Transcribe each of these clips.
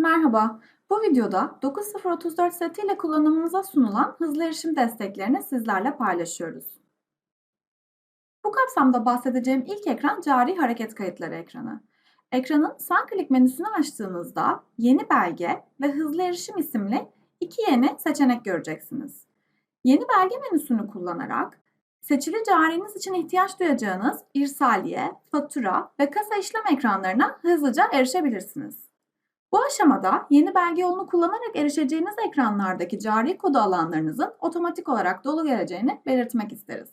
Merhaba. Bu videoda 9034 seti ile kullanımınıza sunulan hızlı erişim desteklerini sizlerle paylaşıyoruz. Bu kapsamda bahsedeceğim ilk ekran cari hareket kayıtları ekranı. Ekranın sağ klik menüsünü açtığınızda Yeni Belge ve Hızlı Erişim isimli iki yeni seçenek göreceksiniz. Yeni belge menüsünü kullanarak seçili cariniz için ihtiyaç duyacağınız irsaliye, fatura ve kasa işlem ekranlarına hızlıca erişebilirsiniz. Bu aşamada yeni belge yolunu kullanarak erişeceğiniz ekranlardaki cari kodu alanlarınızın otomatik olarak dolu geleceğini belirtmek isteriz.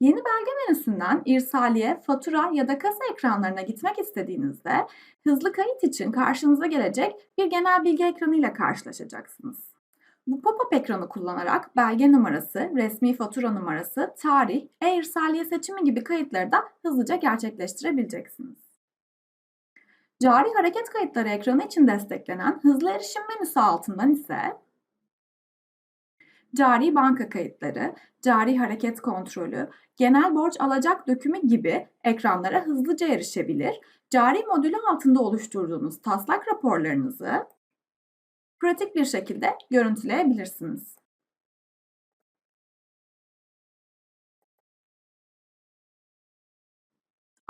Yeni belge menüsünden irsaliye, fatura ya da kasa ekranlarına gitmek istediğinizde hızlı kayıt için karşınıza gelecek bir genel bilgi ekranı ile karşılaşacaksınız. Bu pop-up ekranı kullanarak belge numarası, resmi fatura numarası, tarih, e-irsaliye seçimi gibi kayıtları da hızlıca gerçekleştirebileceksiniz. Cari hareket kayıtları ekranı için desteklenen hızlı erişim menüsü altından ise cari banka kayıtları, cari hareket kontrolü, genel borç alacak dökümü gibi ekranlara hızlıca erişebilir, cari modülü altında oluşturduğunuz taslak raporlarınızı pratik bir şekilde görüntüleyebilirsiniz.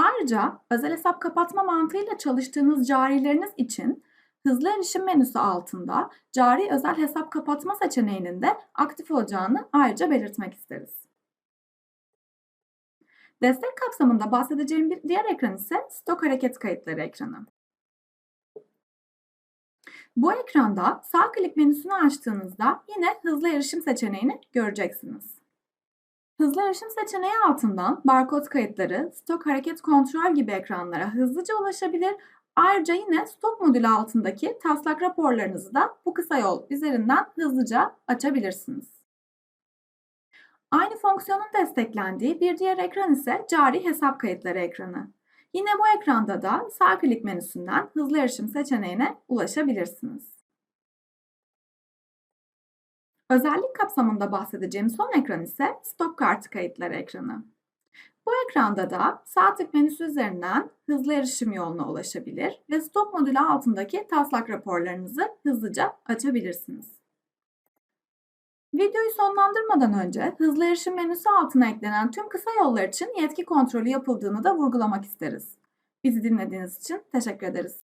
Ayrıca özel hesap kapatma mantığıyla çalıştığınız carileriniz için hızlı erişim menüsü altında cari özel hesap kapatma seçeneğinin de aktif olacağını ayrıca belirtmek isteriz. Destek kapsamında bahsedeceğim bir diğer ekran ise stok hareket kayıtları ekranı. Bu ekranda sağ klik menüsünü açtığınızda yine hızlı erişim seçeneğini göreceksiniz. Hızlı erişim seçeneği altından barkod kayıtları, stok hareket kontrol gibi ekranlara hızlıca ulaşabilir. Ayrıca yine stok modülü altındaki taslak raporlarınızı da bu kısa yol üzerinden hızlıca açabilirsiniz. Aynı fonksiyonun desteklendiği bir diğer ekran ise cari hesap kayıtları ekranı. Yine bu ekranda da sağ klik menüsünden hızlı erişim seçeneğine ulaşabilirsiniz. Özellik kapsamında bahsedeceğim son ekran ise stok kartı kayıtları ekranı. Bu ekranda da sağ tık menüsü üzerinden hızlı erişim yoluna ulaşabilir ve stok modülü altındaki taslak raporlarınızı hızlıca açabilirsiniz. Videoyu sonlandırmadan önce hızlı erişim menüsü altına eklenen tüm kısa yollar için yetki kontrolü yapıldığını da vurgulamak isteriz. Bizi dinlediğiniz için teşekkür ederiz.